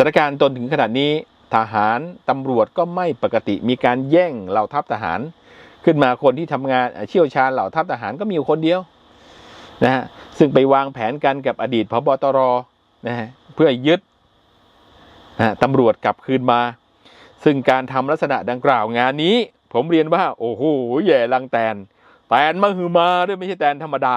ถานการณ์จนถึงขนาดนี้ทหารตำรวจก็ไม่ปกติมีการแย่งเหล่าทัพทหาร ขึ้นมาคนที่ทำงานเชี่ยวชาญเหล่าทัพทหารก็มีอยู่คนเดียวนะฮะซึ่งไปวางแผนกันกับอดีตพบตรนะฮะเพื่อยึดนะตำรวจกลับคืนมา ซึ่งการทำลักษณะดังกล่าวงานนี้ ผมเรียนว่า โอ้โหแย่ลังแตนแตนมหือมาด้วยไม่ใช่แตนธรรมดา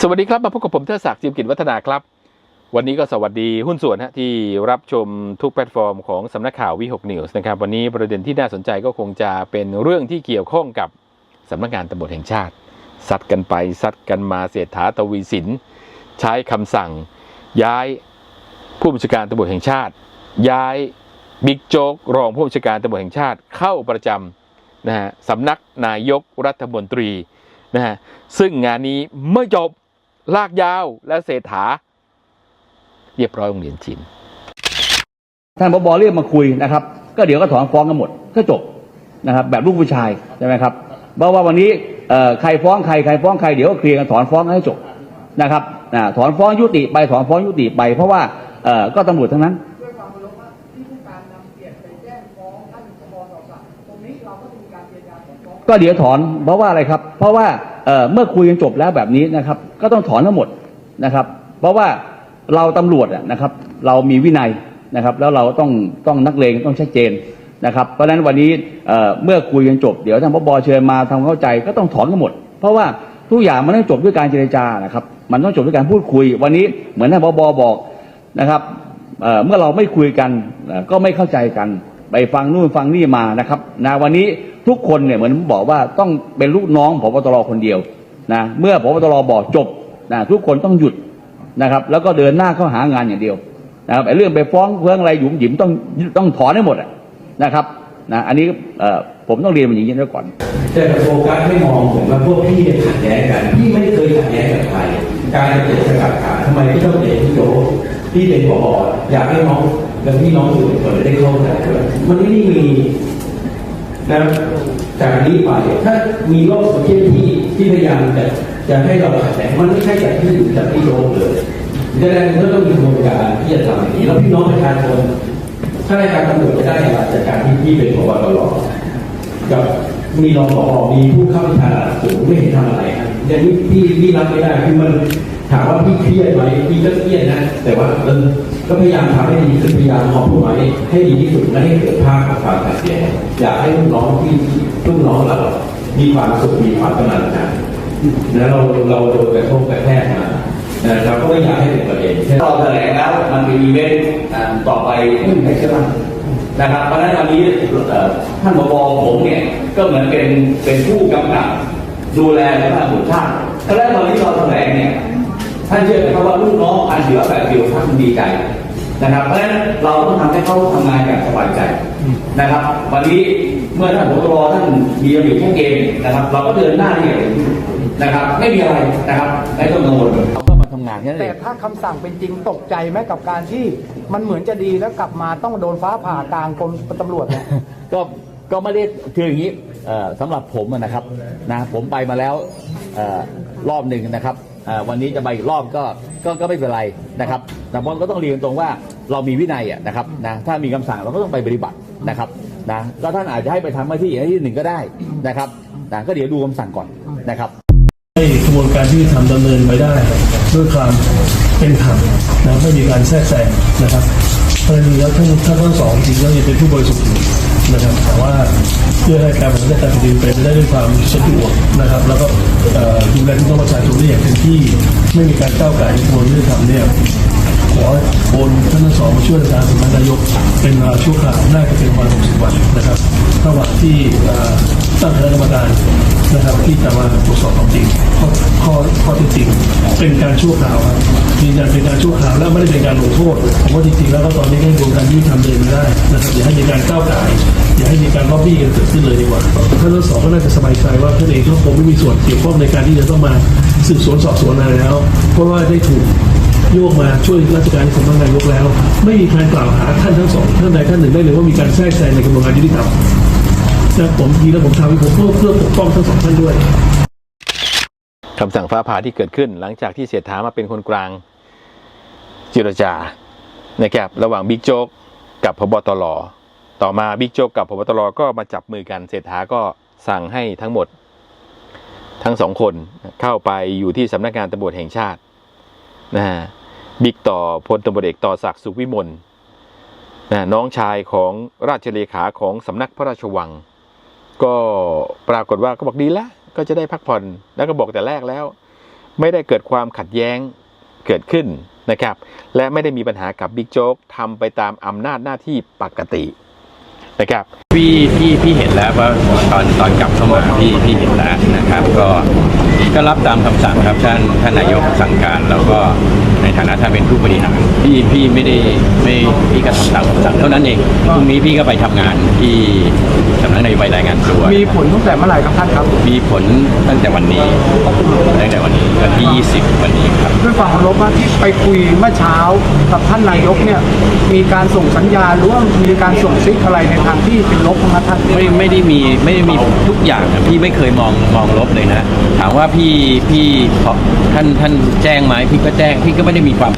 สวัสดีครับ มาพบกับผมเทดศักดิ์จิมกิจวัฒนาครับ วันนี้ก็สวัสดีหุ้นส่วนฮะที่รับชมทุกแพลตฟอร์มของสำนักข่าววิหกนิวส์นะครับวันนี้ประเด็นที่น่าสนใจก็คงจะเป็นเรื่องที่เกี่ยวข้องกับสำนักงานตำรวจแห่งชาติซัดกันไปซัดกันมาเศรษฐาทวีสิน ใช้คำสั่ง ย้ายผู้บัญชาการตำรวจแห่งชาติ ย้ายบิ๊กโจ๊กรองผู้บัญชาการตำรวจแห่งชาติเข้าประจำนะฮะสำนักนายกรัฐมนตรีนะฮะซึ่งงานนี้ไม่จบ ลากยาวและเศรษฐาเรียบร้อยโรงเรียนจีนท่านบอบเรียกมาคุยนะครับ ก็เดี๋ยวก็ถอนฟ้องกันหมดก็จบนะครับ แบบลูกผู้ชายใช่ไหมครับเพราะว่าวันนี้ใครฟ้องใครใครฟ้องใครเดี๋ยวก็เคลียร์กันถอนฟ้องให้จบนะครับถอนฟ้องยุติไปถอนฟ้องยุติไป เพราะว่าก็ตำรวจทั้งนั้นก็เดี๋ยวถอนเพราะว่าอะไรครับ เพราะว่า เเมื่อคุยกันจบแล้วแบบนี้นะครับ ก็ต้องถอนทั้งหมดนะครับ เพราะว่าเราตำรวจนะครับ เรามีวินัยนะครับ แล้วเราต้องต้องนักเลงต้องชัดเจนนะครับ เพราะฉะนั้นวันนี้เเมื่อคุยกันจบเดี๋ยวท่านพบเชิญมาทำความเข้าใจก็ต้องถอนกันหมด เพราะว่าทุกอย่างมันต้องจบด้วยการเจรจานะครับ มันต้องจบด้วยการพูดคุย วันนี้เหมือนท่านพบบอกนะครับเเมื่อเราไม่คุยกันก็ไม่เข้าใจกัน ไปฟังนู่นฟังนี่มานะครับนะวันนี้ ทุกคนเนี่ยเหมือนผมบอกว่าต้องเป็นลูกน้องพบตรคนเดียวนะเมื่อพบตรบอกจบนะทุกคนต้องหยุดนะครับ แล้วก็เดินหน้าเข้าหางานอย่างเดียวนะครับไอ้เรื่องไปฟ้องเพื่องอะไรหยุมหยิมต้องต้องถอนให้หมดนะครับนะอันนี้ผมต้องเรียนมันอย่างนี้ไว้ก่อนแต่โฟกัสไม่มองผมว่าพวกพี่เนี่ยขัดแย้งกันพี่ไม่เคยขัดแย้งกับใครการจะเกิดสกัดขาทำไมพี่ต้องเตะพี่โจกพี่เป็นผออยากให้น้องและพี่น้องสื่อมวลชนได้เข้าใจด้วยมันไม่ได้มี นะจากนี้ไปถ้ามีโลกโซเชียลที่ที่พยายามจะจะให้เราขัดแย้งมันไม่ใช่จากที่อยู่จากพี่โจกเลยดังนั้นก็ต้องมีกระบวนการที่จะทำอย่างนี้แล้วพี่น้องประชาชนถ้าราชการตำรวจจะได้รับจากการที่พี่เป็นผบตรกับมีรองผอมีผู้เข้าชาสูงไม่เห็นทำอะไรอย่างนี้พี่พี่รับไม่ได้คือมันถามว่าพี่เครียดไหมพี่ก็เครียดนะ แต่ว่าเออ ก็พยายามทำให้ดีที่สุดพยายามมองผู้หมายให้ดีที่สุดและให้เกิดภาพของความขัดแย้งอยากให้ลูกน้องที่ลูกน้องเรามีความสุขมีความกำลังใจแล้วเราเราโดนกระทบกระแทกมาเราก็ไม่อยากให้เป็นประเด็นเราแถลงแล้วมันเป็นอีเวนต์ต่อไปไม่มีใครเชื่อมั่นนะครับเพราะฉะนั้นวันนี้ท่านบวผมเนี่ยก็เหมือนเป็นเป็นผู้กำกับดูแลสภาพบุตรชาติเพราะฉะนั้นวันนี้เราแถลงเนี่ย ท่านเชื่อไหมครับว่าลูกน้องอันเสือแบบเดียวท่านดีใจนะครับ เพราะฉะนั้นเราต้องทำให้เขาทำงานอย่างสบายใจนะครับ วันนี้เมื่อท่านผบท่านมีระเบียบชัดเจนนะครับ เราก็เดินหน้าที่นะครับ ไม่มีอะไรนะครับไม่ต้องกังวลเราก็มาทำงานแค่นั้นเอแต่งถ้าคำสั่งเป็นจริงตกใจไหมกับการที่มันเหมือนจะดีแล้วกลับมาต้องโดนฟ้าผ่ากลางกรมตำรวจเนี่ยก็ก็ไม่ได้คืออย่างนี้เอ่อสำหรับผมอะนะครับนะผมไปมาแล้วเอ่อรอบหนึ่งนะครับเอ่อ วันนี้จะไปอีกรอบก็ก็ก็ไม่เป็นไรนะครับ แต่ผมก็ต้องเรียนตรงว่าเรามีวินัยนะครับนะถ้ามีคำสั่งเราก็ต้องไปปฏิบัตินะครับนะก็ท่านอาจจะให้ไปทำหน้าที่อย่างที่หนึ่งก็ได้นะครับนะก็เดี๋ยวดูคำสั่งก่อนนะครับให้กระบวนการที่ทำดำเนินไปได้ด้วยความเป็นธรรมนะไม่มีการแทรกแซงนะครับเพราะฉะนั้นแล้วท่านท่านทั้งสองจริงแล้วยังเป็นผู้บริสุทธิ์ นะครับแต่ว่าเพื่อให้การบริหารจัดการแผ่นดินเป็นไปได้ด้วยความสะดวกนะครับ แล้วก็ดูแลพี่น้องประชาชนได้อย่างเต็มที่ไม่มีการก้าวไก่ในกระบวนการยุติธรรมเนี่ยขอโอนท่านทั้งสองมาช่วยราชการสมัครนายกเป็นเวลาชั่วคราวน่าจะเป็นวัน60วันนะครับระหว่างที่ตั้งคณะกรรมการ นะครับที่จะมาตรวจสอบความจริงข้อข้อข้อเท็จจริง เป็นการชั่วคราวครับยืนยันเป็นการชั่วคราวและไม่ได้เป็นการลงโทษผมว่าจริงๆแล้วก็ตอนนี้ให้กระบวนการยุติธรรมเดินไปได้นะครับอย่าให้มีการก้าวไก่อย่าให้มีการล็อบบี้กันเกิดขึ้นเลยดีกว่าท่านทั้งสองก็น่าจะสบายใจว่าท่านเองก็คงไม่มีส่วนเกี่ยวข้องในการที่จะต้องมาสืบสวนสอบสวนอะไรแล้ว เพราะว่าได้ถูกโยกมาช่วยราชการสำนักนายกแล้ว ไม่มีการกล่าวหาท่านทั้งสองท่านใดท่านหนึ่งได้เลยว่ามีการแทรกแซงในกระบวนการยุติธรรม นะผมทีแล้วผมทำให้ผมเพื่อเพื่อปกป้องทั้งสองท่านด้วยคำสั่งฟ้าผ่าที่เกิดขึ้นหลังจากที่เสียถามาเป็นคนกลางเจรจานะครับระหว่างบิ๊กโจ๊กกับพบตรต่อมาบิ๊กโจ๊กกับพบตรก็มาจับมือกันเศรษฐาก็สั่งให้ทั้งหมด ทั้งสองคนเข้าไปอยู่ที่สำนักงานตำรวจแห่งชาตินะฮะบิ๊กต่อพลตำรวจเอกต่อศักดิ์สุขวิมลนะน้องชายของราชเลขาของสำนักพระราชวัง ก็ปรากฏว่าก็บอกดีแล้วก็จะได้พักผ่อนแล้วก็บอกแต่แรกแล้ว ไม่ได้เกิดความขัดแย้งเกิดขึ้นนะครับ และไม่ได้มีปัญหากับบิ๊กโจ๊กทำไปตามอำนาจหน้าที่ปกตินะครับพี่พี่พี่เห็นแล้วว่าตอนตอนกลับเข้ามาพี่พี่เห็นแล้วนะครับ ก็ ก็รับตามคำสั่งครับท่านท่านนายกสั่งการแล้วก็ในฐานะท่านเป็นผู้บริหารพี่พี่ไม่ได้ไม่พี่ก็ทำตามคำสั่งเท่านั้นเองพรุ่งนี้พี่ก็ไปทำงานที่สำนักนายกรายงานตัวมีผลตั้งแต่เมื่อไหร่ครับท่านครับ มีผลตั้งแต่วันนี้ตั้งแต่วันนี้วันที่ 20 วันนี้ครับด้วยความเคารพว่าที่ไปคุยเมื่อเช้ากับท่านนายกเนี่ยมีการส่งสัญญาณหรือว่ามีการส่งซิกอะไรในทางที่เป็นลบนะท่านไม่ไม่ได้มีไม่ได้มีทุกอย่างอะพี่ไม่เคยมองมองลบเลยนะถามว่าพี่พี่พี่ท่านท่านแจ้งไหมพี่ก็แจ้งพี่ก็ไม่ได้มีความ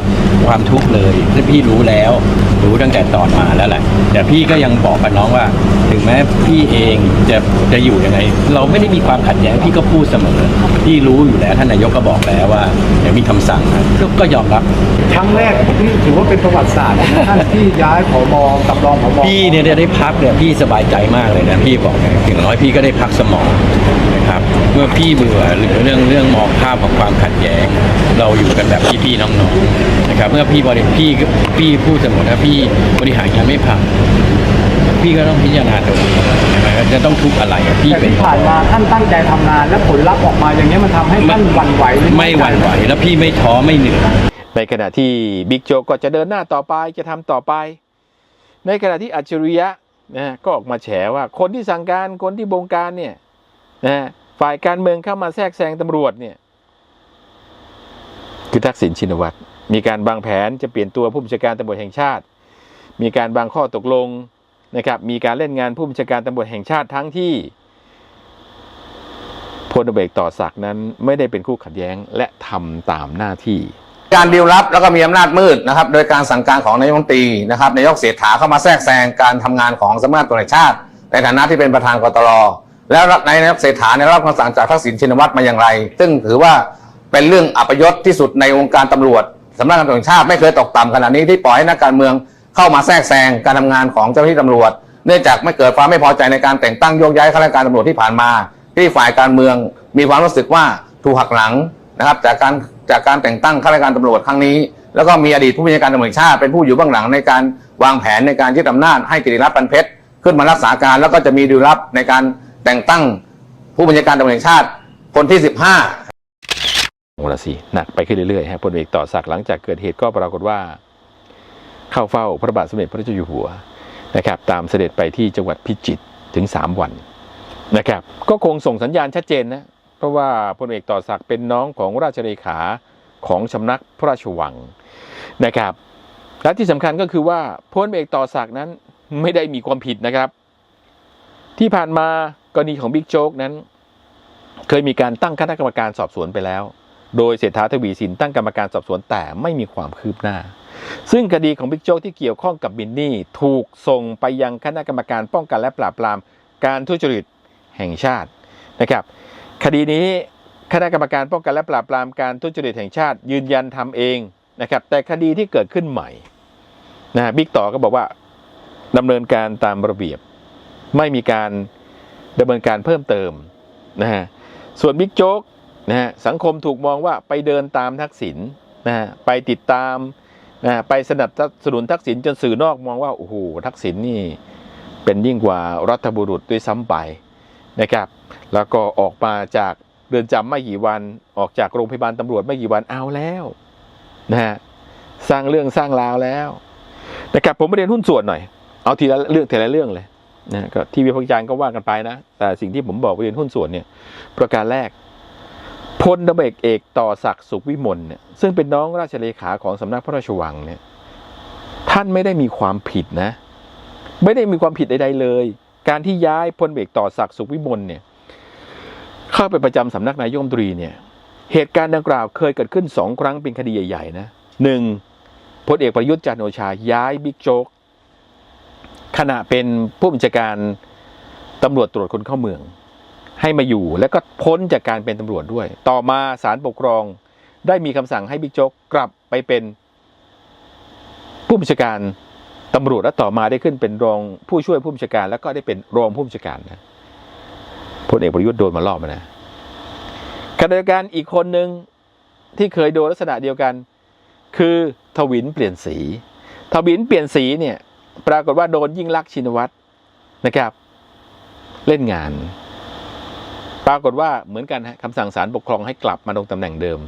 ความทุกข์เลยและพี่รู้แล้ว รู้ตั้งแต่ตอนมาแล้วแหละ แต่พี่ก็ยังบอกกับน้องว่า ถึงแม้พี่เองจะจะอยู่ยังไง เราไม่ได้มีความขัดแย้งพี่ก็พูดเสมอพี่รู้อยู่แล้วท่านนายกก็บอกแล้วว่าเดี๋ยวมีคำสั่งนะก็ก็ยอมรับครั้งแรกที่ถือว่าเป็นประวัติศาสตร์นะท่านที่ย้ายผบกับรองผบพี่เนี่ยได้พักเนี่ยพี่สบายใจมากเลยนะพี่บอกอย่างน้อยพี่ก็ได้พักสมองนะครับเมื่อพี่เบื่อหรือเรื่องเรื่องมองภาพของความขัดแย้ง เราอยู่กันแบบพี่ๆน้องๆนะครับเมื่อพี่บริพี่พี่พูดเสมอนะพี่บริหารงานไม่ผ่านพี่ก็ต้องพิจารณาตัวเองใช่ไหมว่าจะต้องทุกข์อะไรอะพี่แต่เป็นที่ผ่านมาท่านตั้งใจทำงาน และผลลัพธ์ออกมาอย่างนี้ยมันทำให้ท่านหวั่นไหวรือไม่หวั่นไหว แล้วพี่ไม่ท้อไม่เหนื่อยในขณะที่บิ๊กโจ๊กก็จะเดินหน้าต่อไปจะทำต่อไป ในขณะที่อัจฉริยะนะฮะก็ออกมาแฉว่าคนที่สั่งการคนที่บงการเนี่ยนะฮะฝ่ายการเมืองเข้ามาแทรกแซงตำรวจเนี่ย คือทักษิณชินวัตรมีการวางแผนจะเปลี่ยนตัวผู้บัญชาการตำรวจแห่งชาติ มีการวางข้อตกลงนะครับมีการเล่นงานผู้บัญชาการตำรวจแห่งชาติทั้งที่พลตำรวจเอกต่อศักนั้นไม่ได้เป็นคู่ขัดแย้งและทำตามหน้าที่ การดีลลับแล้วก็มีอำนาจมืดนะครับ โดยการสั่งการของนายกรัฐมนตรีนะครับนายกเศรษฐาเข้ามาแทรกแซงการทำงานของสำนักงานตำรวจแห่งชาติ ในฐานะที่เป็นประธานกตรแล้วนายกเศรษฐาในรับคำสั่งจากทักษิณชินวัตรมาอย่างไร ซึ่งถือว่าเป็นเรื่องอัปยศที่สุดในวงการตำรวจสำนักงานตำรวจแห่งชาติไม่เคยตกต่ำขนาดนี้ที่ปล่อยให้นักการเมือง เข้ามาแทรกแซงการทำงานของเจ้าหน้าที่ตำรวจ เนื่องจากไม่เกิดความไม่พอใจในการแต่งตั้งโยกย้ายข้าราชการตำรวจที่ผ่านมา ที่ฝ่ายการเมืองมีความรู้สึกว่าถูกหักหลังนะครับจากการจากการแต่งตั้งข้าราชการตำรวจครั้งนี้ แล้วก็มีอดีตผู้บัญชาการตำรวจชาติเป็นผู้อยู่เบื้องหลังในการวางแผนในการยึดอำนาจให้กิติรัตน์ปันเพชรขึ้นมารักษาการแล้วก็จะมีดีลลับในการแต่งตั้งผู้บัญชาการตำรวจชาติคนที่ 15โอ้ละสิหนักไปขึ้นเรื่อยๆฮะพลเอกต่อศักดิ์หลังจากเกิดเหตุก็ปรากฏว่า เข้าเฝ้าพระบาทสมเด็จพระเจ้าอยู่หัวนะครับตามเสด็จไปที่จังหวัดพิจิตรถึง 3 วันนะครับก็คงส่งสัญญาณชัดเจนนะเพราะว่าพลเอกต่อศักดิ์เป็นน้องของราชเลขาของสำนักพระราชวังนะครับและที่สำคัญก็คือว่าพลเอกต่อศักดิ์นั้นไม่ได้มีความผิดนะครับ ที่ผ่านมากรณีของบิ๊กโจ๊กนั้น เคยมีการตั้งคณะกรรมการสอบสวนไปแล้ว โดยเศรษฐาทวีสินตั้งกรรมการสอบสวนแต่ไม่มีความคืบหน้า ซึ่งคดีของบิ๊กโจ๊กที่เกี่ยวข้องกับบินนี่ถูกส่งไปยังคณะกรรมการป้องกันและปราบปรามการทุจริตแห่งชาตินะครับ คดีนี้คณะกรรมการป้องกันและปราบปรามการทุจริตแห่งชาติ ยืนยันทำเองนะครับ แต่คดีที่เกิดขึ้นใหม่นะบิ๊กต่อก็บอกว่าดำเนินการตามระเบียบ ไม่มีการดำเนินการเพิ่มเติมนะฮะส่วนบิ๊กโจ๊กนะฮะสังคมถูกมองว่าไปเดินตามทักษิณนะฮะไปติดตาม ไปสนับสนุนทักษิณจนสื่อนอกมองว่าโอ้โหทักษิณนี่เป็นยิ่งกว่ารัฐบุรุษด้วยซ้ำไปนะครับแล้วก็ออกมาจากเรือนจำไม่กี่วันออกจากโรงพยาบาลตำรวจไม่กี่วันเอาแล้วนะฮะสร้างเรื่องสร้างราวแล้วนะครับผมไปเรียนหุ้นส่วนหน่อย เอาทีละเรื่องทีละเรื่องเลยนะก็ที่วิพากษ์วิจารณ์ก็ว่ากันไปนะแต่สิ่งที่ผมบอกไปเรียนหุ้นส่วนเนี่ยประการแรก พลตำรวจเอกต่อศักดิ์สุขวิมลเนี่ยซึ่งเป็นน้องราชเลขาของสำนักพระราชวังเนี่ยท่านไม่ได้มีความผิดนะ ไม่ได้มีความผิดใดๆเลย การที่ย้ายพลเอกต่อศักดิ์สุขวิมลเนี่ยเข้าไปประจำสำนักนายกมนตรีเนี่ยเหตุการณ์ดังกล่าวเคยเกิดขึ้นสองครั้งเป็นคดีใหญ่ๆนะหนึ่งพลเอกประยุทธ์จันโอชาย้ายบิ๊กโจ๊กขณะเป็นผู้บัญชาการตำรวจตรวจคนเข้าเมือง ให้มาอยู่ แล้วก็พ้นจากการเป็นตำรวจด้วย ต่อมาศาลปกครองได้มีคำสั่งให้บิ๊กโจ๊กกลับไปเป็น ผู้บัญชาการตำรวจและต่อมาได้ขึ้นเป็นรองผู้ช่วยผู้บัญชาการ แล้วก็ได้เป็นรองผู้บัญชาการนะพลเอกประยุทธ์โดนมารอบนะขณะเดียวกันอีกคนหนึ่งที่เคยโดนลักษณะเดียวกัน คือทวินเปลี่ยนสี ทวินเปลี่ยนสีเนี่ยปรากฏว่าโดนยิ่งลักษณ์ชินวัตรนะครับ เล่นงาน ปรากฏว่าเหมือนกันฮะคำสั่งศาลปกครองให้กลับมาลงตำแหน่งเดิม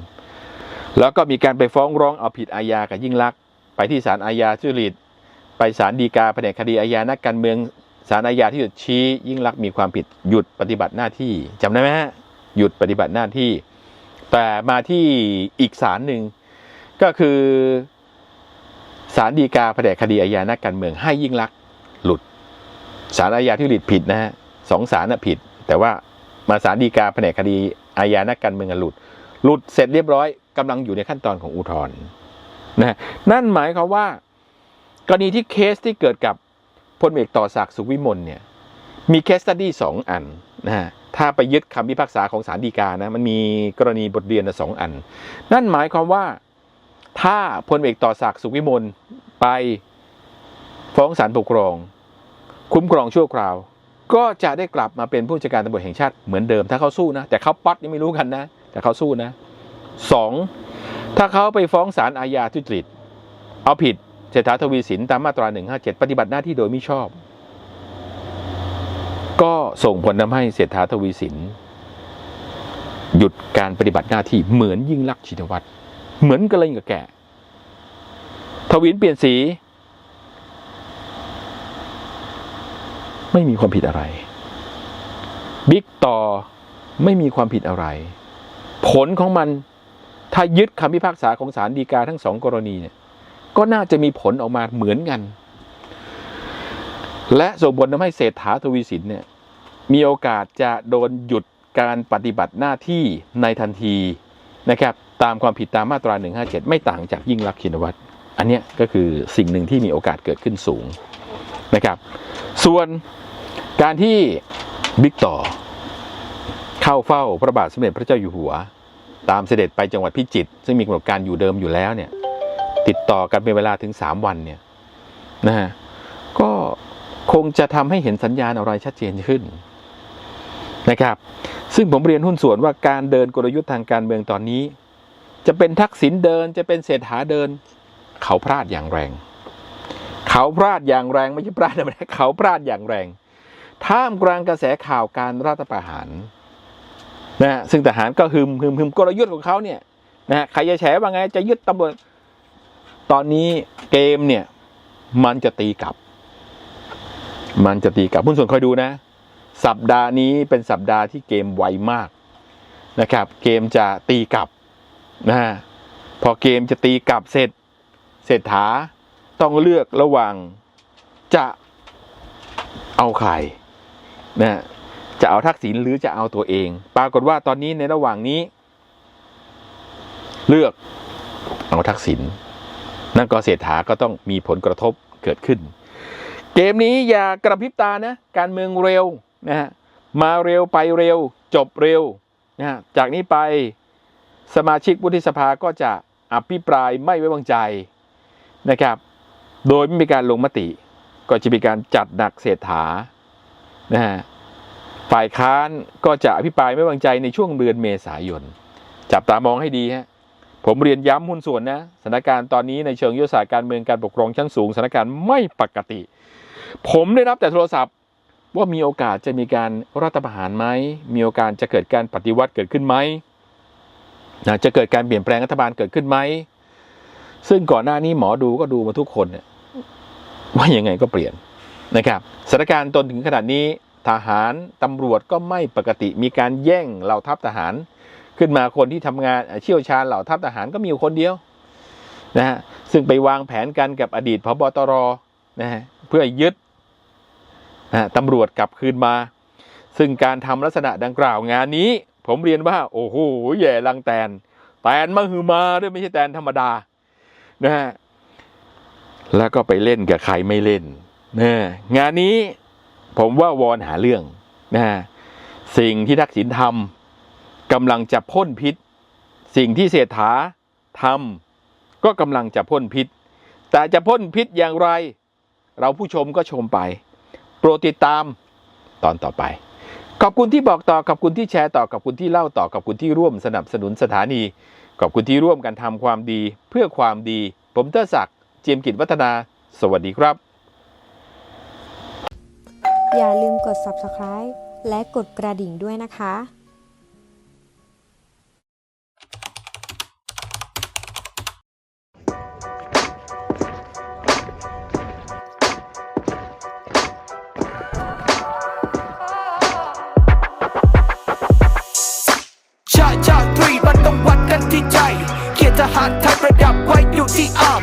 แล้วก็มีการไปฟ้องร้องเอาผิดอาญากับยิ่งลักษณ์ไปที่ศาลอาญาทุจริตไปศาลฎีกาแผนกคดีอาญานักการเมืองศาลอาญาที่หยุดชี้ ยิ่งลักษณ์มีความผิดหยุดปฏิบัติหน้าที่จำได้ไหมฮะหยุดปฏิบัติหน้าที่ แต่มาที่อีกศาลหนึ่งก็คือศาลฎีกาแผนกคดีอาญานักการเมืองให้ยิ่งลักษณ์หลุดศาลอาญาทุจริตผิดนะฮะสองศาลน่ะผิด แต่ว่า มาศาลฎีกาแผนกคดีอาญานักการเมืองหลุด หลุดเสร็จเรียบร้อยกำลังอยู่ในขั้นตอนของอุทธรณ์นะนั่นหมายความว่า กรณีที่เคสที่เกิดกับพลเอกต่อศักดิ์สุวิมลเนี่ยมีเคสตัดดี้สองอันนะฮะถ้าไปยึดคำพิพากษาของศาลฎีกานะมันมีกรณีบทเรียนสองอัน นั่นหมายความว่าถ้าพลเอกต่อศักดิ์สุวิมลไปฟ้องศาลปกครอง คุ้มครองชั่วคราว ก็จะได้กลับมาเป็นผู้จัดการตำรวจแห่งชาติเหมือนเดิมถ้าเขาสู้นะ แต่เขาป๊อตนี่ไม่รู้กันนะ แต่เขาสู้นะสองถ้าเขาไปฟ้องศาลอาญาทุจริต เอาผิดเศรษฐาทวีสินตามมาตรา 157 ปฏิบัติหน้าที่โดยมิชอบ ก็ส่งผลทำให้เศรษฐาทวีสิน หยุดการปฏิบัติหน้าที่เหมือนยิ่งลักษณ์ชินวัตรเหมือนกันเลยกับแกทวินเปลี่ยนสี ไม่มีความผิดอะไร บิ๊กต่อไม่มีความผิดอะไร ผลของมันถ้ายึดคำพิพากษาของศาลฎีกาทั้งสองกรณีเนี่ย ก็น่าจะมีผลออกมาเหมือนกัน และส่งผลทำให้เศรษฐาทวีสินเนี่ย มีโอกาสจะโดนหยุดการปฏิบัติหน้าที่ในทันทีนะครับ ตามความผิดตามมาตรา 157 ไม่ต่างจากยิ่งลักชินวัตรอันนี้ก็คือสิ่งหนึ่งที่มีโอกาสเกิดขึ้นสูง นะครับ ส่วนการที่บิ๊กต่อ เข้าเฝ้าพระบาทสมเด็จพระเจ้าอยู่หัว ตามเสด็จไปจังหวัดพิจิตรซึ่งมีกำหนดการอยู่เดิมอยู่แล้วเนี่ย ติดต่อกันเป็นเวลาถึง 3 วันเนี่ยนะฮะก็คงจะทำให้เห็นสัญญาณอะไรชัดเจนขึ้นนะครับ ซึ่งผมเรียนหุ้นส่วนว่าการเดินกลยุทธ์ทางการเมืองตอนนี้ จะเป็นทักษิณเดินจะเป็นเศรษฐาเดิน เขาพลาดอย่างแรง เขาพลาดอย่างแรงไม่ใช่พลาดธรรมดาเขาพลาดอย่างแรง ท่ามกลางกระแสข่าวการรัฐประหารนะฮะซึ่งทหารก็ฮึมฮึมฮึมกลยุทธ์ของเขาเนี่ยนะฮะใครจะแฉว่าไงจะยึดตำรวจตอนนี้เกมเนี่ย มันจะตีกลับ มันจะตีกลับผู้ส่วนคอยดูนะ สัปดาห์นี้เป็นสัปดาห์ที่เกมไวมากนะครับ เกมจะตีกลับนะฮะพอเกมจะตีกลับเสร็จเศรษฐา ต้องเลือกระหว่างจะเอาใครนะจะเอาทักษิณหรือจะเอาตัวเอง ปรากฏว่าตอนนี้ในระหว่างนี้ เลือกเอาทักษิณนั่นก็เศรษฐาก็ต้องมีผลกระทบเกิดขึ้น เกมนี้อย่ากระพริบตานะ การเมืองเร็วนะฮะมาเร็วไปเร็ว จบเร็วนะฮะจากนี้ไปสมาชิกวุฒิสภาก็จะอภิปรายไม่ไว้วางใจนะครับ โดยไม่มีการลงมติ ก็จะมีการจัดหนักเศรษฐานะฮะฝ่ายค้านก็จะอภิปรายไม่ไว้วางใจในช่วงเดือนเมษายน จับตามองให้ดีฮะผมเรียนย้ำหุ้นส่วนนะสถานการณ์ตอนนี้ในเชิงยุทธศาสตร์การเมืองการปกครองชั้นสูงสถานการณ์ไม่ปกติ ผมได้รับแต่โทรศัพท์ว่ามีโอกาสจะมีการรัฐประหารไหม มีโอกาสจะเกิดการปฏิวัติเกิดขึ้นไหมนะจะเกิดการเปลี่ยนแปลงรัฐบาลเกิดขึ้นไหม ซึ่งก่อนหน้านี้หมอดูก็ดูมาทุกคนเนี่ย ว่ายังไงก็เปลี่ยนนะครับสถานการณ์ตนถึงขนาดนี้ทหารตำรวจก็ไม่ปกติมีการแย่งเหล่าทัพทหาร ขึ้นมาคนที่ทำงานเชี่ยวชาญเหล่าทัพทหารก็มีอยู่คนเดียวนะฮะซึ่งไปวางแผนกันกับอดีตพบตรนะฮะเพื่อยึดนะฮะตำรวจกลับคืนมา ซึ่งการทำลักษณะดังกล่าวงานนี้ ผมเรียนว่า โอ้โหแย่ลังแตน แตนมหือมาด้วยไม่ใช่แตนธรรมดานะฮะ แล้วก็ไปเล่นกับใครไม่เล่นนะงานนี้ผมว่าวอนหาเรื่องนะฮะสิ่งที่ทักษิณทำกำลังจะพ่นพิษ สิ่งที่เศรษฐาทำก็กำลังจะพ่นพิษ แต่จะพ่นพิษอย่างไร เราผู้ชมก็ชมไป โปรดติดตามตอนต่อไป ขอบคุณที่บอกต่อขอบคุณที่แชร์ต่อขอบคุณที่เล่าต่อขอบคุณที่ร่วมสนับสนุนสถานีขอบคุณที่ร่วมกันทำความดีเพื่อความดี ผมเตอร์ศักดิ์ เจียมกิจวัฒนา สวัสดีครับ อย่าลืมกด subscribe และกดกระดิ่งด้วยนะคะชาชาตรีมันต้องวัดกันที่ใจ เกียรติทหารไทยประดับไว้อยู่ที่อาร์ม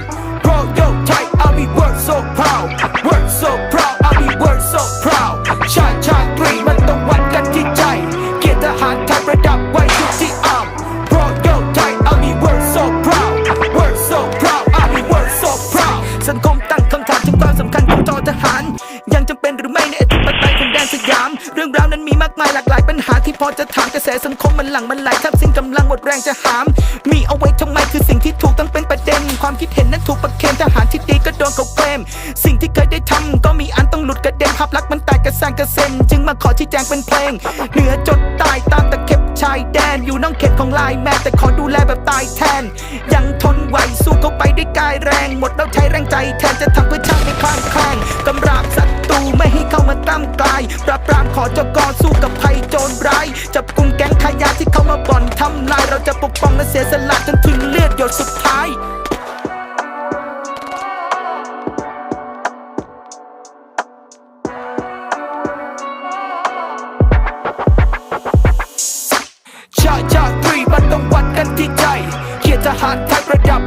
เอาไว้ทำไมคือสิ่งที่ถูกต้องเป็นประเด็น ความคิดเห็นนั้นถูกประเคนทหารที่ดีก็โดนเขาเกลมสิ่งที่เคยได้ทำก็มีอันต้องหลุดกระเด็นภาพลักษณ์มันแตกกระสานกระเซ็นจึงมาขอชี้แจงเป็นเพลง เหนือจดใต้ตามตะเข็บชายแดนอยู่น้องเขตของลายแม่แต่ขอดูแลแบบตายแทน ยังทนไหวสู้เข้าไปได้วยกายแรง หมดแล้วใช้แรงใจแทนจะทำเพื่อชาติให้คลางแคลงกำราบศัต รูไม่ให้เข้ามาตั้มกลาย ปราบปรามขอจกอสู้กับภัยโจรร้าย จับกลุ่มแก๊งขายาที่เข้ามาบ่อนทำลาย เราจะปกป้องและเสียสละจนถึงเลือดหยดสุดท้ายชาชาตรีมันต้องวัดกันที่ใจเกียรติทหารไทยประดับ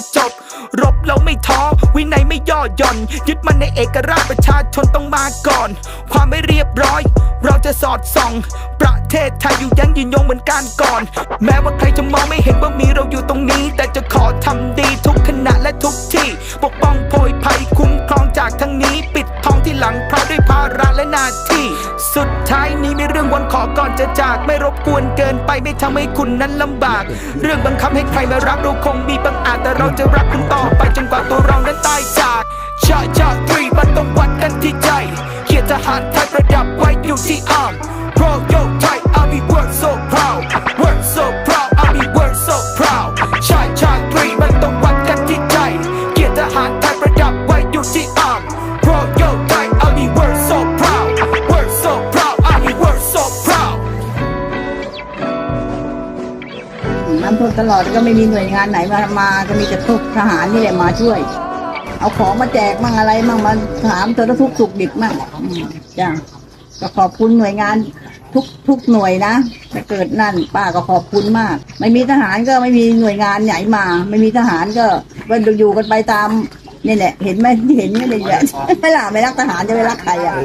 จะจบ รบเราไม่ท้อ วินัยไม่ย่อหย่อน ยึดมันในเอกราชประชาชนต้องมาก่อน ความไม่เรียบร้อย เราจะสอดส่อง ประเทศไทยอยู่ยั้งยืนยงเหมือนการก่อน แม้ว่าใครจะมองไม่เห็นว่ามีเราอยู่ตรงนี้ แต่จะขอทำดีทุกขณะและทุกที่ ปกป้องโพยภัยคุ้มครองจากทั้งนี้ปิดท้องที่หลังเพราะด้วยภาระและหน้าที่ สุดท้ายนี้มีเรื่องวันขอก่อนจะจาก ไม่รบกวนเกินไปไม่ทำให้คุณนั้นลำบาก เรื่องบังคับให้ใครมารักเราคงมีบางอาจแต่เราจะรักคุณต่อไปจนกว่าตัวเรานั้นตายจากชาชาตรีมันต้องวัดกันที่ใจเกียรติทหารไทยประดับไว้ ตลอดก็ไม่มีหน่วยงานไหนมามาก็มีแต่ทุกทหารนี่แหละมาช่วย เอาของมาแจกมั่งอะไรมั่งมาถามเธอทุกสุขดิบมั่งจ้ะก็ขอบคุณหน่วยงานทุกทุกหน่วยนะถ้าเกิดนั่นป้าก็ขอบคุณมาก ไม่มีทหารก็ไม่มีหน่วยงานไหนมา ไม่มีทหารก็ก็อยู่กันไปตามนี่แหละ เห็นไหมเห็นไม่ได้แหละไม่ล่ะไม่รักทหารจะไปรักใครอะ